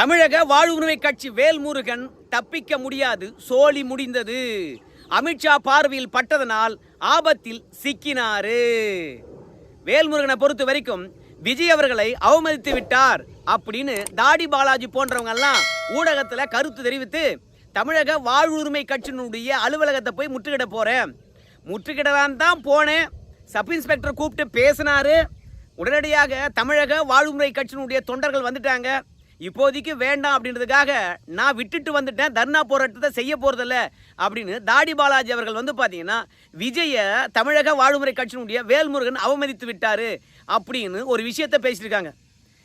தமிழக வாழ்வுரிமை கட்சி வேல்முருகன் தப்பிக்க முடியாது சோலி முடிந்தது. அமித்ஷா பார்வையில் பட்டதனால் ஆபத்தில் சிக்கினாரு. வேல்முருகனை பொறுத்த வரைக்கும் விஜய் அவர்களை அவமதித்து விட்டார் அப்படின்னு தாடி பாலாஜி போன்றவங்க எல்லாம் ஊடகத்துல கருத்து தெரிவித்து தமிழக வாழ்வுரிமை கட்சியினுடைய அலுவலகத்தை போய் முற்றுகிட போறேன். முற்றுகிடலான் தான் போனேன். சப் இன்ஸ்பெக்டர் கூப்பிட்டு பேசினாரு. உடனடியாக தமிழக வாழ்வுமுறை கட்சியினுடைய தொண்டர்கள் வந்துட்டாங்க. இப்போதைக்கு வேண்டாம் அப்படின்றதுக்காக நான் விட்டுட்டு வந்துட்டேன். தர்ணா போராட்டத்தை செய்ய போகிறதில்ல அப்படின்னு தாடி பாலாஜி அவர்கள் வந்து பார்த்தீங்கன்னா விஜயை தமிழக வாழ்முறை கட்சியினுடைய வேல்முருகன் அவமதித்து விட்டார் அப்படின்னு ஒரு விஷயத்தை பேசியிருக்காங்க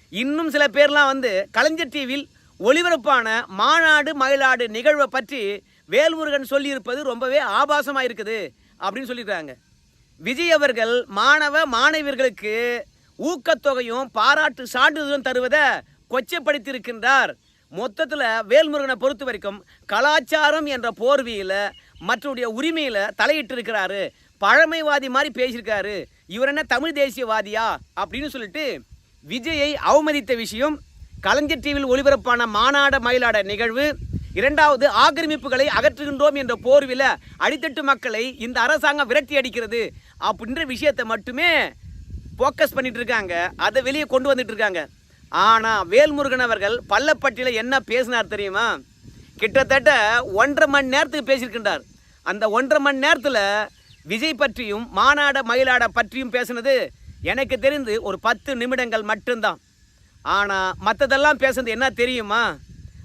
இன்னும் சில பேர்லாம் வந்து கலைஞர் டிவியில் ஒளிபரப்பான மாநாடு மயிலாடு நிகழ்வை பற்றி வேல்முருகன் சொல்லியிருப்பது ரொம்பவே ஆபாசமாக இருக்குது அப்படின்னு சொல்லியிருக்காங்க. விஜய் அவர்கள் மாணவ மாணவியர்களுக்கு ஊக்கத்தொகையும் பாராட்டு சான்றிதழும் தருவதை கொச்சைப்படுத்தியிருக்கின்றார். மொத்தத்தில் வேல்முருகனை பொறுத்த வரைக்கும் கலாச்சாரம் என்ற போர்வியில் மற்றவருடைய உரிமையில் தலையிட்டு இருக்கிறாரு பழமைவாதி மாதிரி பேசியிருக்காரு. இவர் என்ன தமிழ் தேசியவாதியா? அப்படின்னு சொல்லிட்டு விஜயை அவமதித்த விஷயம் கலைஞர் டிவியில் ஒளிபரப்பான மாநாட மயிலாட நிகழ்வு. இரண்டாவது ஆக்கிரமிப்புகளை அகற்றுகின்றோம் என்ற போர்வில் அடித்தட்டு மக்களை இந்த அரசாங்கம் விரட்டி அடிக்கிறது அப்படின்ற விஷயத்தை மட்டுமே ஃபோக்கஸ் பண்ணிட்டு இருக்காங்க. அதை வெளியே கொண்டு வந்துட்டு இருக்காங்க. ஆனால் வேல்முருகன் அவர்கள் பள்ளப்பட்டியில் என்ன பேசினார் தெரியுமா? கிட்டத்தட்ட ஒன்றரை மணி நேரத்துக்கு பேசியிருக்கின்றார். அந்த ஒன்றரை மணி நேரத்தில் விஜய் பற்றியும் மாநாட மயிலாட பற்றியும் பேசினது எனக்கு தெரிந்து ஒரு பத்து நிமிடங்கள் மட்டும்தான். ஆனால் மற்றதெல்லாம் பேசுனது என்ன தெரியுமா?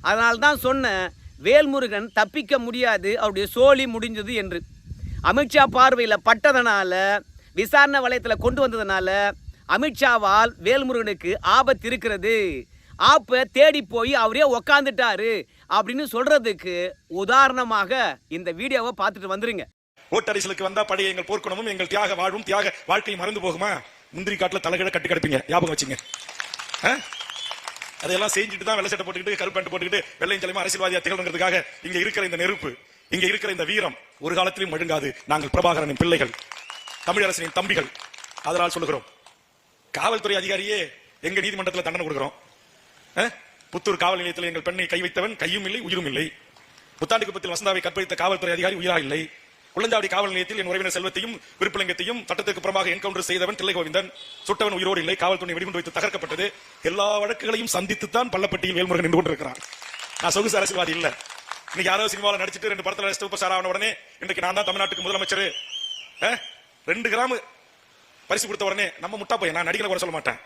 அதனால் தான் சொன்னேன் வேல்முருகன் தப்பிக்க முடியாது அவருடைய சோழி முடிஞ்சது என்று. அமித்ஷா பார்வையில் பட்டதனால விசாரணை வளையத்தில் கொண்டு வந்ததுனால அமித்ஷாவால் வேல்முருகனுக்கு ஆபத்து இருக்கிறது. ஆப்பை தேடி போய் அவரே உக்காந்துட்டாரு அப்படின்னு சொல்றதுக்கு உதாரணமாக இந்த வீடியோவை பார்த்துட்டு வந்துருங்க. ஓட்டரிசலுக்கு வந்தா பழைய எங்கள் போர்க்குணமும் எங்கள் தியாக வாழ்வும் தியாக வாழ்க்கையும் மறந்து போகுமா? முந்திரி காட்டுல தலைகீழ கட்டி கிடப்பீங்க. ஞாபகம் வச்சுங்க. ஆ? அதையெல்லாம் செஞ்சுட்டு தான் வெள்ளை சட்டை போட்டுக்கிட்டு கருப்பேண்ட் போட்டுக்கிட்டு வெள்ளையும் தலைமை அரசியல்வாதியா திகழ்ங்கிறதுக்காக இங்க இருக்கிற இந்த நெருப்பு இங்க இருக்கிற இந்த வீரம் ஒரு காலத்திலும் மழுங்காது. நாங்கள் பிரபாகரனின் பிள்ளைகள் தமிழரசனின் தம்பிகள். அதனால் சொல்லுகிறோம். காவல்துறை அதிகாரியே எங்க நீதிமன்றத்தில் தண்டனை கொடுக்கிறோம். ஆ? புத்தூர் காவல் நிலையத்தில் எங்கள் பெண்ணை கை வைத்தவன் கையும் இல்லை உயிரும் இல்லை. புத்தாண்டு குப்பத்தில் வசந்தாவை கற்பழித்த காவல்துறை அதிகாரி உயிரா இல்லை. குளஞ்சாவடி காவல் நிலையத்தில் என் உறவினர் செல்வத்தையும் விருப்பலிங்கத்தையும் சட்டத்துக்கு புறமாக என்கவுண்டர் செய்தவன் தில்லை கோவிந்தன் சுட்டவன் உயிரோடு இல்லை காவல்துறை வெடிகுண்டு வைத்து தகர்க்கப்பட்டது. எல்லா வழக்குகளையும் சந்தித்துத்தான் பள்ளப்பட்டியில் வேல்முருகன் நின்று கொண்டிருக்கிறான். நான் சொகுசு அரசியல்வாதி இல்லை. இன்னைக்கு யாரோ சினிமாவில் நடிச்சிட்டு ரெண்டு படத்தில் சூப்பர் ஸ்டார் ஆன உடனே இன்னைக்கு நான் தான் தமிழ்நாட்டுக்கு முதலமைச்சர். ஆ? ரெண்டு கிராம் பரிசு கொடுத்த உடனே நம்ம முட்டா போய் நான் நடிகரை கூட சொல்ல மாட்டேன்.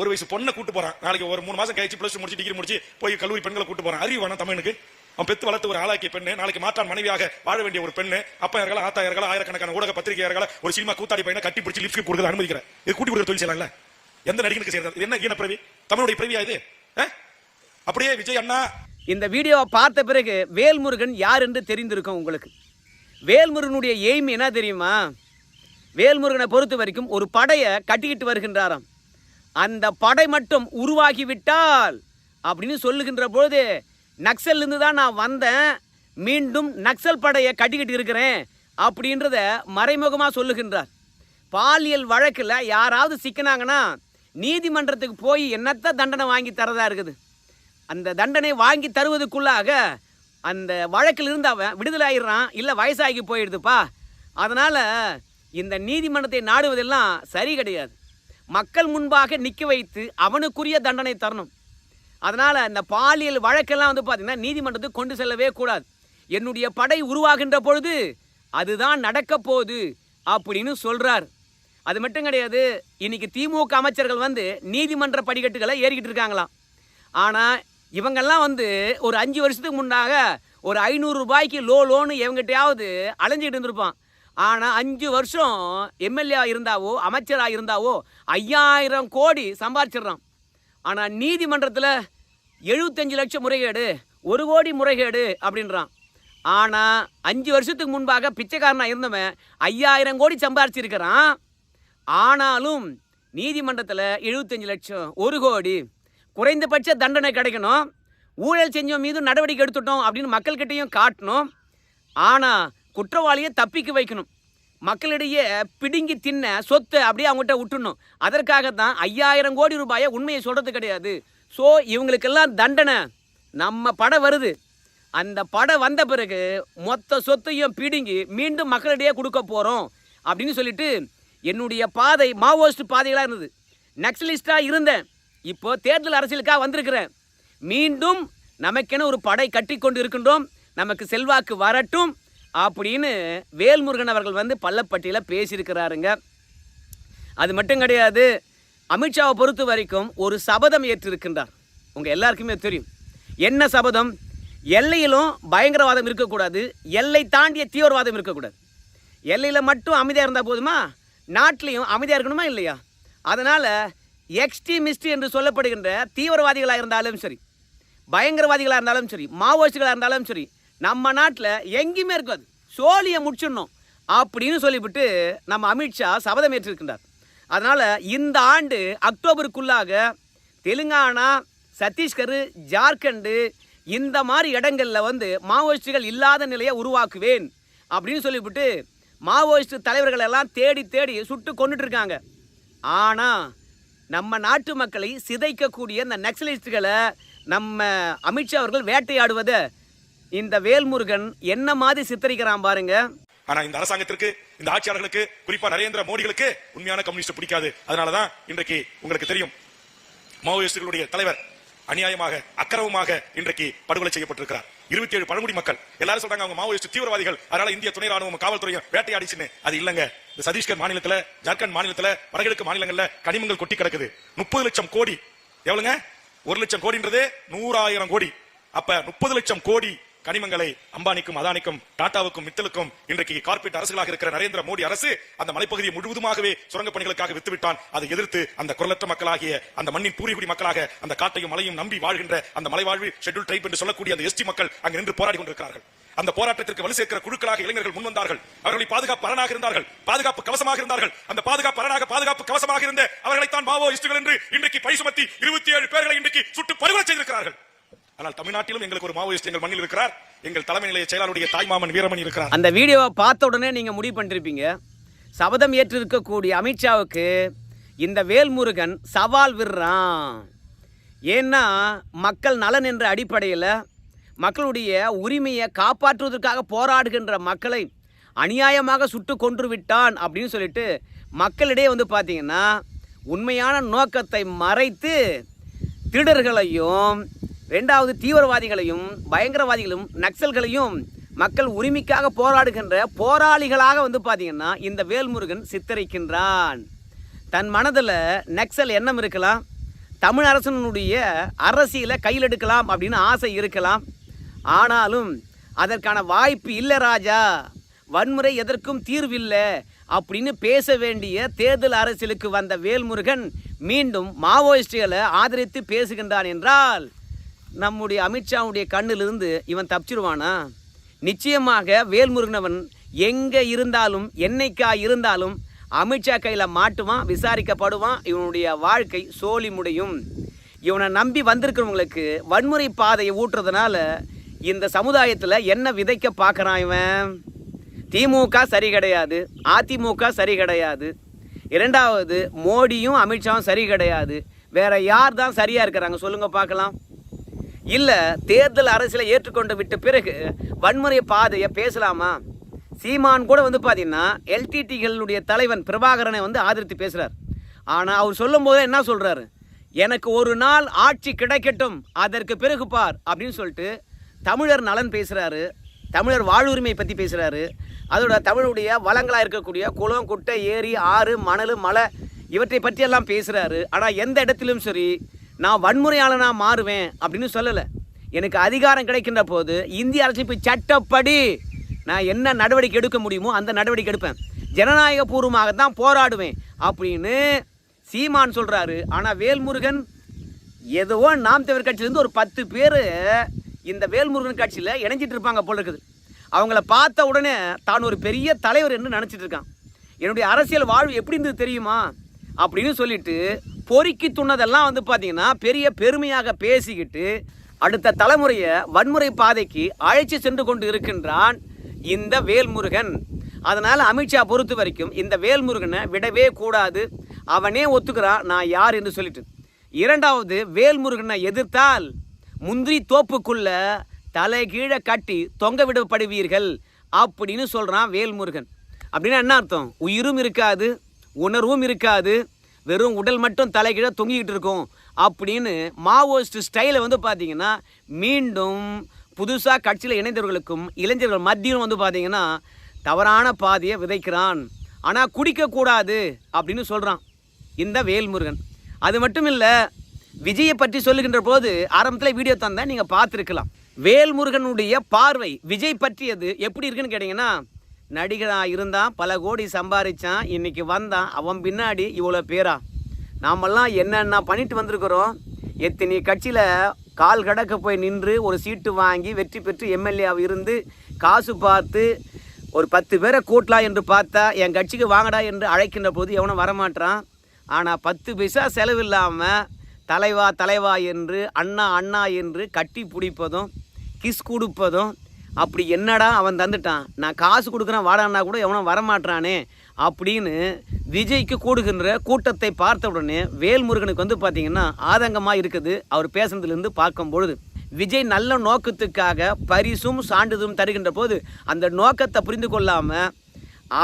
ஒரு வயசு பொண்ணை கூட்டு போறான். நாளைக்கு ஒரு மூணு மாசம் கழிச்சு பிளஸ் முடிச்சு டிகிரி முடிச்சு போய் கல்லூரி பெண்களை கூட்டு போறான். அறிவு வேணாம் தமிழுக்கு. அவன் பெத்து வளர்த்து ஒரு ஆளாக்கிய பெண்ணு நாளைக்கு மாற்றான் மனைவியாக வாழ வேண்டிய ஒரு பெண்ணு அப்பா யார்களா ஆத்தா யார்களா ஆயிரக்கணக்கான ஊடக பத்திரிகையாளர்களா ஒரு சினிமா கூத்தாடி பையனை கட்டி பிடிச்சி லிப்ட் கொடுக்க அனுமதிக்கிறேன். இது கூட்டி கொடுக்க தொழில் செய்யலாம்ல? எந்த நடிகனுக்கு செய்யறது? என்ன ஈன பிரவி தமிழுடைய பிரவியா இது? அப்படியே விஜய் அண்ணா. இந்த வீடியோவை பார்த்த பிறகு வேல்முருகன் யார் என்று தெரிந்திருக்கும் உங்களுக்கு? வேல்முருகனுடைய எய்ம் என்ன தெரியுமா? வேல்முருகனை பொறுத்த வரைக்கும் ஒரு படையை கட்டிக்கிட்டு வருகின்றாராம். அந்த படை மட்டும் உருவாகிவிட்டால் அப்படின்னு சொல்லுகின்ற பொழுது நக்சல்லேருந்து தான் நான் வந்தேன் மீண்டும் நக்சல் படையை கட்டிக்கிட்டு இருக்கிறேன் அப்படின்றத மறைமுகமாக சொல்லுகின்றார். பாலியல் வழக்கில் யாராவது சிக்கினாங்கன்னா நீதிமன்றத்துக்கு போய் என்னத்த தண்டனை வாங்கி தரதா இருக்குது? அந்த தண்டனை வாங்கி தருவதுக்குள்ளாக அந்த வழக்கில் இருந்து அவன் விடுதலை ஆயிடுறான் இல்லை வயசாகி போயிடுதுப்பா. அதனால் இந்த நீதிமன்றத்தை நாடுவதெல்லாம் சரி கிடையாது. மக்கள் முன்பாக நிற்க வைத்து அவனுக்குரிய தண்டனை தரணும். அதனால் இந்த பாலியல் வழக்கெல்லாம் வந்து பார்த்திங்கன்னா நீதிமன்றத்துக்கு கொண்டு செல்லவே கூடாது. என்னுடைய படை உருவாகின்ற பொழுது அதுதான் நடக்க போகுது அப்படின்னு சொல்கிறார் அது மட்டும் கிடையாது இன்னைக்கு திமுக அமைச்சர்கள் வந்து நீதிமன்ற படிக்கட்டுகளை ஏறிக்கிட்டு இருக்காங்களாம். ஆனால் இவங்கெல்லாம் வந்து ஒரு அஞ்சு வருஷத்துக்கு முன்னாக ஒரு ஐநூறு ரூபாய்க்கு லோ லோனு எவங்கிட்டையாவது அலைஞ்சிக்கிட்டு இருந்திருப்பான். ஆனால் அஞ்சு வருஷம் எம்எல்ஏ இருந்தாவோ அமைச்சராக இருந்தாவோ ஐயாயிரம் கோடி சம்பாதிச்சிடுறான் ஆனால் நீதிமன்றத்தில் எழுபத்தஞ்சு லட்சம் முறைகேடு ஒரு கோடி முறைகேடு அப்படின்றான். ஆனால் அஞ்சு வருஷத்துக்கு முன்பாக பிச்சைக்காரனாக இருந்தவன் ஐயாயிரம் கோடி சம்பாரிச்சிருக்கிறான். ஆனாலும் நீதிமன்றத்தில் எழுபத்தஞ்சு லட்சம் ஒரு கோடி குறைந்தபட்ச தண்டனை கிடைக்கணும். ஊழல் செஞ்சவன் மீது நடவடிக்கை எடுத்துட்டோம் அப்படின்னு மக்கள்கிட்டையும் காட்டணும். ஆனால் குற்றவாளியை தப்பிக்க வைக்கணும். மக்களிடையே பிடுங்கி தின்ன சொத்தை அப்படியே அவங்ககிட்ட விட்டுணும் அதற்காக தான் ஐயாயிரம் கோடி ரூபாயை உண்மையை சொல்கிறது கிடையாது. ஸோ இவங்களுக்கெல்லாம் தண்டனை. நம்ம படம் வருது. அந்த படம் வந்த பிறகு மொத்த சொத்தையும் பிடுங்கி மீண்டும் மக்களிடையே கொடுக்க போகிறோம் அப்படின்னு சொல்லிட்டு என்னுடைய பாதை மாவோயிஸ்ட் பாதைகளாக இருந்தது. நக்சலிஸ்டாக இருந்தேன். இப்போ தேர்தல் அரசியலுக்காக வந்திருக்கிறேன். மீண்டும் நமக்கென ஒரு படை கட்டி கொண்டு இருக்கின்றோம். நமக்கு செல்வாக்கு வரட்டும். அப்படின்னு வேல்முருகன் அவர்கள் வந்து பள்ளப்பட்டியில் பேசியிருக்கிறாருங்க. அது மட்டும் கிடையாது அமித்ஷாவை பொறுத்த வரைக்கும் ஒரு சபதம் ஏற்றிருக்கின்றார். உங்கள் எல்லாருக்குமே தெரியும். என்ன சபதம்? எல்லையிலும் பயங்கரவாதம் இருக்கக்கூடாது எல்லை தாண்டிய தீவிரவாதம் இருக்கக்கூடாது. எல்லையில் மட்டும் அமைதியாக இருந்தால் போதுமா? நாட்டிலையும் அமைதியாக இருக்கணுமா இல்லையா? அதனால் எக்ஸ்ட்ரீமிஸ்ட் என்று சொல்லப்படுகின்ற தீவிரவாதிகளாக இருந்தாலும் சரி பயங்கரவாதிகளாக இருந்தாலும் சரி மாவோயிஸ்டுகளாக இருந்தாலும் சரி நம்ம நாட்டில் எங்கேயுமே இருக்காது. சோழியை முடிச்சிடணும் அப்படின்னு சொல்லிவிட்டு நம்ம அமித்ஷா சபதம் ஏற்றிருக்கின்றார். அதனால் இந்த ஆண்டு அக்டோபருக்குள்ளாக தெலுங்கானா சத்தீஸ்கர் ஜார்க்கண்டு இந்த மாதிரி இடங்களில் வந்து மாவோயிஸ்டுகள் இல்லாத நிலையை உருவாக்குவேன் அப்படின்னு சொல்லிவிட்டு மாவோயிஸ்ட் தலைவர்கள் எல்லாம் தேடி தேடி சுட்டு கொண்டுட்டு இருக்காங்க ஆனால் நம்ம நாட்டு மக்களை சிதைக்கக்கூடிய இந்த நக்சலிஸ்டுகளை நம்ம அமித்ஷா அவர்கள் வேட்டையாடுவதை இந்த வேல்முருகன் என்ன மாதிரி சித்தரிக்கிறான் பாருங்க. ஆனா இந்த அரசாங்கத்திற்கு இந்த ஆட்சியாளர்களுக்கு குறிப்பா நரேந்திர மோடிகளுக்கு உண்மையான கம்யூனிஸ்ட் பிடிக்காது. அதனாலதான் இன்றைக்கு உங்களுக்கு தெரியும் மாவோயிஸ்டுகளுடைய தலைவர் அநியாயமாக அக்கிரமமாக இன்றைக்கு படுகொலை செய்யப்பட்டிருக்கிறார். இருபத்தி ஏழு பழங்குடி மக்கள். எல்லாரும் சொல்றாங்க அவங்க மாவோயிஸ்ட் தீவிரவாதிகள். அதனால இந்திய துணை ராணுவம் காவல்துறையும் வேட்டையாடிச்சுன்னு. அது இல்லங்க. இந்த சத்தீஸ்கர் மாநிலத்துல ஜார்க்கண்ட் மாநிலத்துல வடகிழக்கு மாநிலங்கள்ல கனிமங்கள் கொட்டி கிடக்குது. முப்பது லட்சம் கோடி. எவ்வளவுங்க ஒரு லட்சம் கோடின்றது நூறாயிரம் கோடி. அப்ப முப்பது லட்சம் கோடி கனிமங்களை அம்பானிக்கும் அதானிக்கும் டாடாவுக்கும் மித்தலுக்கும் இன்றைக்கு கார்பரேட் அரசுகளாக இருக்கிற நரேந்திர மோடி அரசு அந்த மலைப்பகுதியை முழுவதுமாகவே சுரங்க பணிகளுக்காக வித்துவிட்டான். அதை எதிர்த்து அந்த குரலற்ற மக்களாகிய அந்த மண்ணின் பூரிகுடி மக்களாக அந்த காட்டையும் மலையும் நம்பி வாழ்கின்ற அந்த மலைவாழ்வு ஷெட்யூல் ட்ரைப் என்று சொல்லக்கூடிய அந்த எஸ்டி மக்கள் அங்கு நின்று போராடி கொண்டிருக்கிறார்கள். அந்த போராட்டத்திற்கு வலு சேர்க்கிற குழுக்களாக இளைஞர்கள் முன் வந்தார்கள். அவர்களை பாதுகாப்பு அரணாக இருந்தார்கள். பாதுகாப்பு கவசமாக இருந்தார்கள். அந்த பாதுகாப்பு அரணாக பாதுகாப்பு கவசமாக இருந்த அவர்களைத்தான் மாவோயிஸ்டுகள் என்று இன்றைக்கு பை சுமத்தி இருபத்தி ஏழு பேர்களை இன்றைக்கு சுட்டு படுகொலை செய்திருக்கிறார்கள். ஆனால் தமிழ்நாட்டிலும் எங்களுக்கு ஒரு மாவோயிஸ்ட் எங்கள் மண்ணில் இருக்கிறார். எங்கள் தலைமை நிலைய செயலாளருடைய தாய்மாமன் வீரமணி இருக்கிறார். அந்த வீடியோவை பார்த்த உடனே நீங்கள் முடிவு பண்ணிருப்பீங்க. சபதம் ஏற்றிருக்கக்கூடிய அமித்ஷாவுக்கு இந்த வேல்முருகன் சவால் விடுறான். ஏன்னா மக்கள் நலன் என்ற அடிப்படையில் மக்களுடைய உரிமையை காப்பாற்றுவதற்காக போராடுகின்ற மக்களை அநியாயமாக சுட்டு கொன்று விட்டான் அப்படின்னு சொல்லிட்டு மக்களிடையே வந்து பார்த்தீங்கன்னா உண்மையான நோக்கத்தை மறைத்து திருடர்களையும் ரெண்டாவது தீவிரவாதிகளையும் பயங்கரவாதிகளும் நக்சல்களையும் மக்கள் உரிமைக்காக போராடுகின்ற போராளிகளாக வந்து பார்த்திங்கன்னா இந்த வேல்முருகன் சித்தரிக்கின்றான். தன் மனதில் நக்சல் எண்ணம் இருக்கலாம் தமிழ் அரசனுடைய அரசியலை கையில் எடுக்கலாம் அப்படின்னு ஆசை இருக்கலாம். ஆனாலும் அதற்கான வாய்ப்பு இல்லை ராஜா வன்முறை எதற்கும் தீர்வில்லை அப்படின்னு பேச வேண்டிய தேர்தல் அரசியலுக்கு வந்த வேல்முருகன் மீண்டும் மாவோயிஸ்டுகளை ஆதரித்து பேசுகின்றான் என்றால் நம்முடைய அமித்ஷாவுடைய கண்ணிலிருந்து இவன் தப்பிச்சிருவானா? நிச்சயமாக வேல்முருகனவன் எங்கே இருந்தாலும் என்னைக்கா இருந்தாலும் அமித்ஷா கையில் மாட்டுவான் விசாரிக்கப்படுவான் இவனுடைய வாழ்க்கை சோழி முடியும். இவனை நம்பி வந்திருக்கிறவங்களுக்கு வன்முறை பாதையை ஊட்டுறதுனால இந்த சமுதாயத்தில் என்ன விதைக்க பார்க்குறான் இவன்? திமுக சரி கிடையாது அதிமுக சரி கிடையாது. இரண்டாவது மோடியும் அமித்ஷாவும் சரி கிடையாது. வேற யார் தான் சரியாக இருக்கிறாங்க? சொல்லுங்கள் பார்க்கலாம். இல்லை தேர்தல் அரசியலை ஏற்றுக்கொண்டு விட்ட பிறகு வன்முறை பாதையை பேசலாமா? சீமான் கூட வந்து பார்த்தீங்கன்னா எல்டிடிகளுடைய தலைவன் பிரபாகரனை வந்து ஆதரித்து பேசுகிறார் ஆனால் அவர் சொல்லும்போது என்ன சொல்கிறாரு எனக்கு ஒரு நாள் ஆட்சி கிடைக்கட்டும் அதற்கு பிறகு பார் அப்படின்னு சொல்லிட்டு தமிழர் நலன் பேசுகிறாரு தமிழர் வாழ்வுரிமையை பற்றி பேசுகிறாரு அதோட தமிழுடைய வளங்களாக இருக்கக்கூடிய குளம் குட்டை ஏரி ஆறு மணல் மலை இவற்றை பற்றியெல்லாம் பேசுகிறாரு ஆனால் எந்த இடத்திலும் சரி நான் வன்முறையாளனாக மாறுவேன் அப்படின்னு சொல்லலை. எனக்கு அதிகாரம் கிடைக்கின்ற போது இந்திய அரசியலமைப்பு சட்டப்படி நான் என்ன நடவடிக்கை எடுக்க முடியுமோ அந்த நடவடிக்கை எடுப்பேன். ஜனநாயக பூர்வமாக தான் போராடுவேன் அப்படின்னு சீமான் சொல்கிறாரு ஆனால் வேல்முருகன் ஏதோ நாம் தமிழர் கட்சியிலேருந்து ஒரு பத்து பேர் இந்த வேல்முருகன் கட்சியில் இணைஞ்சிட்டு இருப்பாங்க போல் இருக்குது. அவங்கள பார்த்த உடனே தான் ஒரு பெரிய தலைவர் என்று நினச்சிட்டு இருக்கான். என்னுடைய அரசியல் வாழ்வு எப்படி இருந்தது தெரியுமா? அப்படின்னு சொல்லிட்டு பொறுக்கி துண்ணதெல்லாம் வந்து பார்த்தீங்கன்னா பெரிய பெருமையாக பேசிக்கிட்டு அடுத்த தலைமுறையை வன்முறை பாதைக்கு அழைச்சி சென்று கொண்டு இருக்கின்றான் இந்த வேல்முருகன். அதனால் அமித்ஷா பொறுத்த வரைக்கும் இந்த வேல்முருகனை விடவே கூடாது. அவனே ஒத்துக்கிறான் நான் யார் என்று சொல்லிட்டு. இரண்டாவது வேல்முருகனை எதிர்த்தால் முந்திரி தோப்புக்குள்ள தலை கீழே கட்டி தொங்க விடப்படுவீர்கள் அப்படின்னு சொல்கிறான் வேல்முருகன். அப்படின்னா என்ன அர்த்தம்? உயிரும் இருக்காது உணர்வும் இருக்காது வெறும் உடல் மட்டும் தலைகீழ தொங்கிக்கிட்டு இருக்கும் அப்படின்னு மாவோயிஸ்ட் ஸ்டைலை வந்து பார்த்தீங்கன்னா மீண்டும் புதுசாக கட்சியில் இணைந்தவர்களுக்கும் இளைஞர்கள் மத்தியிலும் வந்து பார்த்தீங்கன்னா தவறான பாதையை விதைக்கிறான். ஆனால் குடிக்கக்கூடாது அப்படின்னு சொல்கிறான் இந்த வேல்முருகன். அது மட்டும் இல்லை விஜயை பற்றி சொல்லுகின்ற போது ஆரம்பத்தில் வீடியோ தந்தேன் நீங்கள் பார்த்துருக்கலாம். வேல்முருகனுடைய பார்வை விஜய் பற்றியது எப்படி இருக்குன்னு கேட்டிங்கன்னா நடிகராக இருந்தான் பல கோடி சம்பாதிச்சான் இன்றைக்கி வந்தான். அவன் பின்னாடி இவ்வளோ பேரா. நாமெல்லாம் என்னென்ன பண்ணிட்டு வந்திருக்கிறோம்? எத்தனை கட்சியில் கால் கடக்க போய் நின்று ஒரு சீட்டு வாங்கி வெற்றி பெற்று எம்எல்ஏவாக இருந்து காசு பார்த்து ஒரு பத்து பேரை கூட்டலாம் என்று பார்த்தா என் கட்சிக்கு வாங்கடா என்று அழைக்கின்ற போது எவனும் வரமாட்டான் ஆனால் பத்து பைசா செலவில்லாமல் தலைவா தலைவா என்று அண்ணா அண்ணா என்று கட்டி பிடிப்பதும் கிஸ் கொடுப்பதும் அப்படி என்னடா அவன் தந்துட்டான்? நான் காசு கொடுக்குறேன் வாடான்னா கூட எவனும் வரமாட்டானே அப்படின்னு விஜய்க்கு கூடுகின்ற கூட்டத்தை பார்த்த உடனே வேல்முருகனுக்கு வந்து பார்த்தீங்கன்னா ஆதங்கமாக இருக்குது. அவர் பேசுனதுலேருந்து பார்க்கும் பொழுது விஜய் நல்ல நோக்கத்துக்காக பரிசும் சான்றிதழும் தருகின்ற போது அந்த நோக்கத்தை புரிந்து கொள்ளாமல்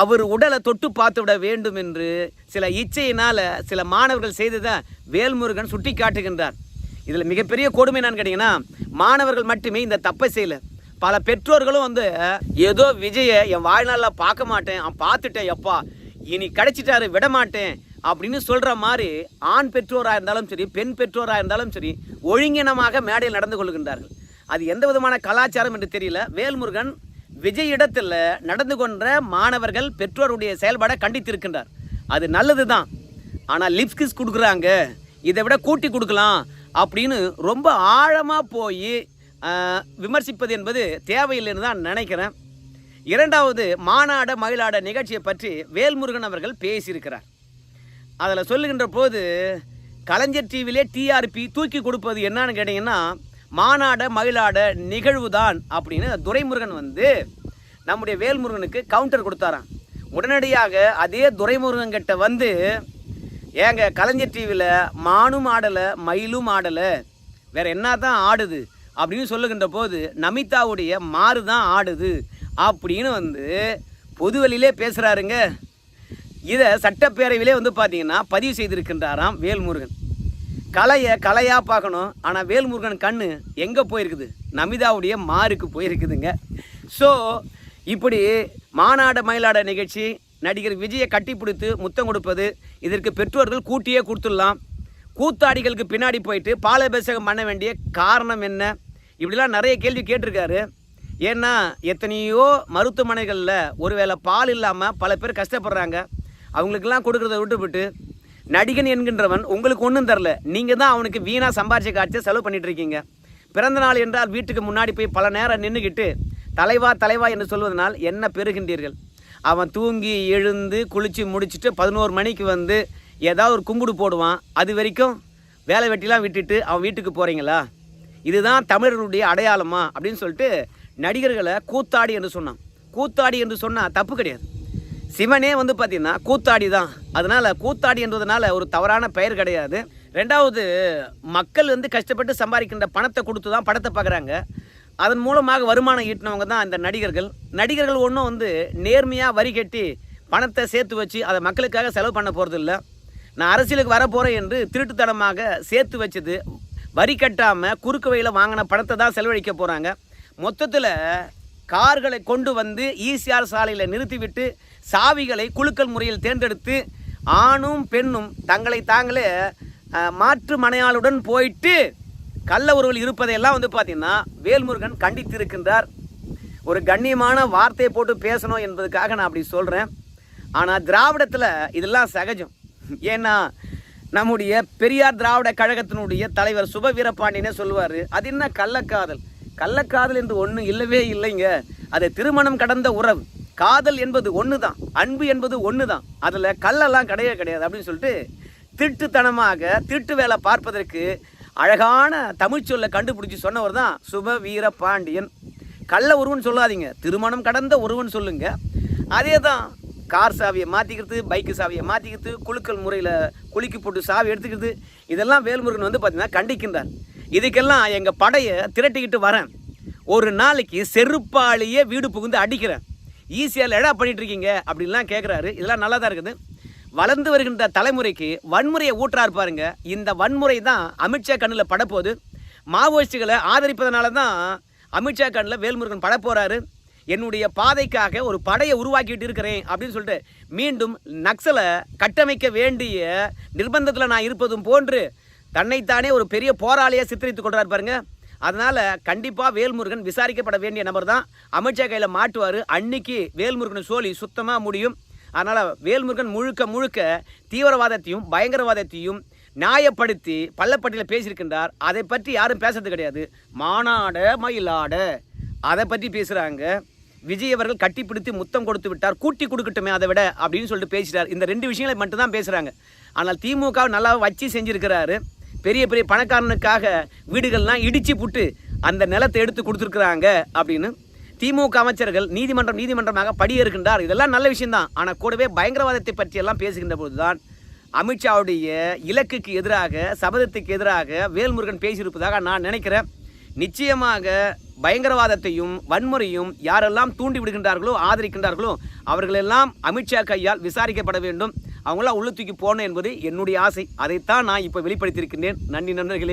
அவர் உடலை தொட்டு பார்த்து விட வேண்டும் என்று சில இச்சையினால் சில மாணவர்கள் செய்ததை வேல்முருகன் சுட்டி காட்டுகின்றார் இதில் மிகப்பெரிய கொடுமை என்னன்னு கேட்டிங்கன்னா மாணவர்கள் மட்டுமே இந்த தப்பை செய்யலை. பல பெற்றோர்களும் வந்து ஏதோ விஜயை என் வாழ்நாளில் பார்க்க மாட்டேன் அவன் பார்த்துட்டேன் எப்பா இனி கிடைச்சிட்டாரு விட மாட்டேன் அப்படின்னு சொல்கிற மாதிரி ஆண் பெற்றோராக இருந்தாலும் சரி பெண் பெற்றோராக இருந்தாலும் சரி ஒழுங்கினமாக மேடையில் நடந்து கொள்கின்றார்கள். அது எந்த விதமான கலாச்சாரம் என்று தெரியல. வேல்முருகன் விஜய் இடத்தில் நடந்து கொண்ட மாணவர்கள் பெற்றோருடைய செயல்பாடை கண்டித்திருக்கின்றார். அது நல்லது தான் ஆனால் லிப்ஸ்கிஸ் கொடுக்குறாங்க. இதை விட கூட்டி கொடுக்கலாம் அப்படின்னு ரொம்ப ஆழமாக போய் விமர்சிப்பது என்பது தேவையில்லைன்னு தான் நினைக்கிறேன். இரண்டாவது மாநாட மயிலாட நிகழ்ச்சியை பற்றி வேல்முருகன் அவர்கள் பேசியிருக்கிறார். அதில் சொல்லுகின்ற போது கலைஞர் டிவிலே டிஆர்பி தூக்கி கொடுப்பது என்னன்னு கேட்டிங்கன்னா மாநாட மயிலாட நிகழ்வு தான் அப்படின்னு துரைமுருகன் வந்து நம்முடைய வேல்முருகனுக்கு கவுண்டர் கொடுத்தாராம். உடனடியாக அதே துரைமுருகன் கிட்ட வந்து ஏங்க கலைஞர் டிவியில் மானும் ஆடலை மயிலும் ஆடலை வேறு என்ன தான் ஆடுது? அப்படின்னு சொல்லுகின்ற போது நமிதாவுடைய மாறு தான் ஆடுது அப்படின்னு வந்து பொதுவெளியிலே பேசுகிறாருங்க இதை சட்டப்பேரவையிலே வந்து பார்த்தீங்கன்னா பதிவு செய்திருக்கின்றாராம் வேல்முருகன். கலையை கலையாக பார்க்கணும். ஆனால் வேல்முருகன் கண்ணு எங்கே போயிருக்குது? நமிதாவுடைய மாருக்கு போயிருக்குதுங்க. ஸோ இப்படி மாநாட மயிலாட நிகழ்ச்சி நடிகர் விஜயை கட்டிப்பிடித்து முத்தம் கொடுப்பது இதற்கு பெற்றோர்கள் கூட்டியே கொடுத்துடலாம். கூத்தாடிகளுக்கு பின்னாடி போயிட்டு பாலாபிஷேகம் பண்ண வேண்டிய காரணம் என்ன? இப்படிலாம் நிறைய கேள்வி கேட்டிருக்காரு. ஏன்னா எத்தனையோ மருத்துவமனைகளில் ஒருவேளை பால் இல்லாமல் பல பேர் கஷ்டப்படுறாங்க. அவங்களுக்கெல்லாம் கொடுக்குறத விட்டுவிட்டு நடிகன் என்கின்றவன் உங்களுக்கு ஒன்றும் தரல. நீங்கள் தான் அவனுக்கு வீணாக சம்பாரிச்ச காட்சியை செலவு பண்ணிகிட்ருக்கீங்க இருக்கீங்க பிறந்த நாள் என்றால் வீட்டுக்கு முன்னாடி போய் பல நேரம் நின்றுக்கிட்டு தலைவா தலைவா என்று சொல்வதனால் என்ன பெறுகின்றீர்கள்? அவன் தூங்கி எழுந்து குளித்து முடிச்சுட்டு பதினோரு மணிக்கு வந்து ஏதாவது ஒரு கும்பிடு போடுவான். அது வரைக்கும் வேலை வெட்டிலாம் விட்டுட்டு அவன் வீட்டுக்கு போகிறீங்களா இதுதான் தமிழர்களுடைய அடையாளமா அப்படின்னு சொல்லிட்டு நடிகர்களை கூத்தாடி என்று சொன்னான். கூத்தாடி என்று சொன்னால் தப்பு கிடையாது. சிவனே வந்து பார்த்தீங்கன்னா கூத்தாடி தான். அதனால் கூத்தாடி என்றதுனால ஒரு தவறான பெயர் கிடையாது. ரெண்டாவது மக்கள் வந்து கஷ்டப்பட்டு சம்பாதிக்கின்ற பணத்தை கொடுத்து தான் படத்தை பார்க்குறாங்க அதன் மூலமாக வருமானம் ஈட்டினவங்க தான் இந்த நடிகர்கள். நடிகர்கள் ஒன்றும் வந்து நேர்மையாக வரி கட்டி பணத்தை சேர்த்து வச்சு அதை மக்களுக்காக செலவு பண்ண போகிறது இல்லை நான் அரசியலுக்கு வர போகிறேன் என்று திருட்டுத்தனமாக சேர்த்து வச்சது வரி கட்டாமல் குறுக்கு வழியில் வாங்கின பணத்தை தான் செலவழிக்க போகிறாங்க மொத்தத்தில் கார்களை கொண்டு வந்து ஈசிஆர் சாலையில் நிறுத்திவிட்டு சாவிகளை குலுக்கல் முறையில் தேர்ந்தெடுத்து ஆணும் பெண்ணும் தங்களை தாங்களே மாற்று மனையாளுடன் போயிட்டு கள்ள உறவில் இருப்பதையெல்லாம் வந்து பார்த்திங்கன்னா வேல்முருகன் கண்டித்திருக்கின்றார். ஒரு கண்ணியமான வார்த்தையை போட்டு பேசணும் என்பதுக்காக நான் அப்படி சொல்கிறேன் ஆனால் திராவிடத்தில் இதெல்லாம் சகஜம். ஏன்னா நம்முடைய பெரியார் திராவிட கழகத்தினுடைய தலைவர் சுப வீரபாண்டியனே சொல்லுவார் அது என்ன கள்ளக்காதல்? கள்ளக்காதல் என்று ஒன்று இல்லவே இல்லைங்க. அது திருமணம் கடந்த உறவு. காதல் என்பது ஒன்று தான் அன்பு என்பது ஒன்று தான் அதில் கல்லெல்லாம் கிடையவே கிடையாது. அப்படின்னு சொல்லிட்டு திட்டுத்தனமாக திட்டு வேலை பார்ப்பதற்கு அழகான தமிழ்ச்சொல்லை கண்டுபிடிச்சி சொன்னவர் தான் சுப வீர பாண்டியன் கள்ள உருவன் சொல்லாதீங்க. திருமணம் கடந்த உருவன் சொல்லுங்க. அதே தான் கார் சாவியை மாற்றிக்கிறது பைக்கு சாவியை மாற்றிக்கிறது குலுக்கல் முறையில் குலுக்கி போட்டு சாவி எடுத்துக்கிறது. இதெல்லாம் வேல்முருகன் வந்து பார்த்திங்கன்னா கண்டிக்கின்றார். இதுக்கெல்லாம் எங்கள் படையை திரட்டிக்கிட்டு வரேன். ஒரு நாளைக்கு செருப்பாலேயே வீடு புகுந்து அடிக்கிறேன். ஈஸியாக எடா பண்ணிகிட்ருக்கீங்க இருக்கீங்க? அப்படின்லாம் கேட்குறாரு இதெல்லாம் நல்லா தான் இருக்குது. வளர்ந்து வருகின்ற தலைமுறைக்கு வன்முறையை ஊற்றாரு பாருங்க. இந்த வன்முறை தான் அமித்ஷா கண்ணில் படப்போகுது. மாவோயிஸ்டுகளை ஆதரிப்பதனால தான் அமித்ஷா கண்ணில் வேல்முருகன் படப்போகிறாரு என்னுடைய பாதைக்காக ஒரு படையை உருவாக்கிட்டு இருக்கிறேன் அப்படின்னு சொல்லிட்டு மீண்டும் நக்சலை கட்டமைக்க வேண்டிய நிர்பந்தத்தில் நான் இருப்பதும் போன்று தன்னைத்தானே ஒரு பெரிய போராளியாக சித்தரித்துக் கொள்றாரு பாருங்க. அதனால் கண்டிப்பாக வேல்முருகன் விசாரிக்கப்பட வேண்டிய நபர் தான். அமித்ஷா கையில் மாட்டுவார். அன்னைக்கு வேல்முருகன் சோழி சுத்தமாக முடியும். அதனால் வேல்முருகன் முழுக்க முழுக்க தீவிரவாதத்தையும் பயங்கரவாதத்தையும் நியாயப்படுத்தி பள்ளப்பட்டியில் பேசியிருக்கின்றார். அதை பற்றி யாரும் பேசுறது கிடையாது. மாநாட மயிலாட. அதை பற்றி பேசுகிறாங்க விஜய் அவர்கள் கட்டிப்பிடித்து முத்தம் கொடுத்து விட்டார். கூட்டி கொடுக்கட்டுமே அதை விட அப்படின்னு சொல்லிட்டு பேசுகிறார் இந்த ரெண்டு விஷயங்களை மட்டும்தான் பேசுகிறாங்க ஆனால் திமுக நல்லா வச்சு செஞ்சுருக்கிறாரு. பெரிய பெரிய பணக்காரனுக்காக வீடுகள்லாம் இடிச்சு புட்டு அந்த நிலத்தை எடுத்து கொடுத்துருக்குறாங்க அப்படின்னு திமுக அமைச்சர்கள் நீதிமன்றம் நீதிமன்றமாக படியேறுகின்றார். இதெல்லாம் நல்ல விஷயம்தான். ஆனால் கூடவே பயங்கரவாதத்தை பற்றியெல்லாம் பேசுகின்ற போது தான் அமித்ஷாவுடைய இலக்குக்கு எதிராக சபதத்துக்கு எதிராக வேல்முருகன் பேசியிருப்பதாக நான் நினைக்கிறேன். நிச்சயமாக பயங்கரவாதத்தையும் வன்முறையும் யாரெல்லாம் தூண்டி விடுகின்றார்களோ ஆதரிக்கின்றார்களோ அவர்களெல்லாம் அமித்ஷா கையால் விசாரிக்கப்பட வேண்டும். அவங்களாம் உள்ள தூக்கி போகணும் என்பது என்னுடைய ஆசை. அதைத்தான் நான் இப்போ வெளிப்படுத்தியிருக்கின்றேன். நன்றி நண்பர்களே.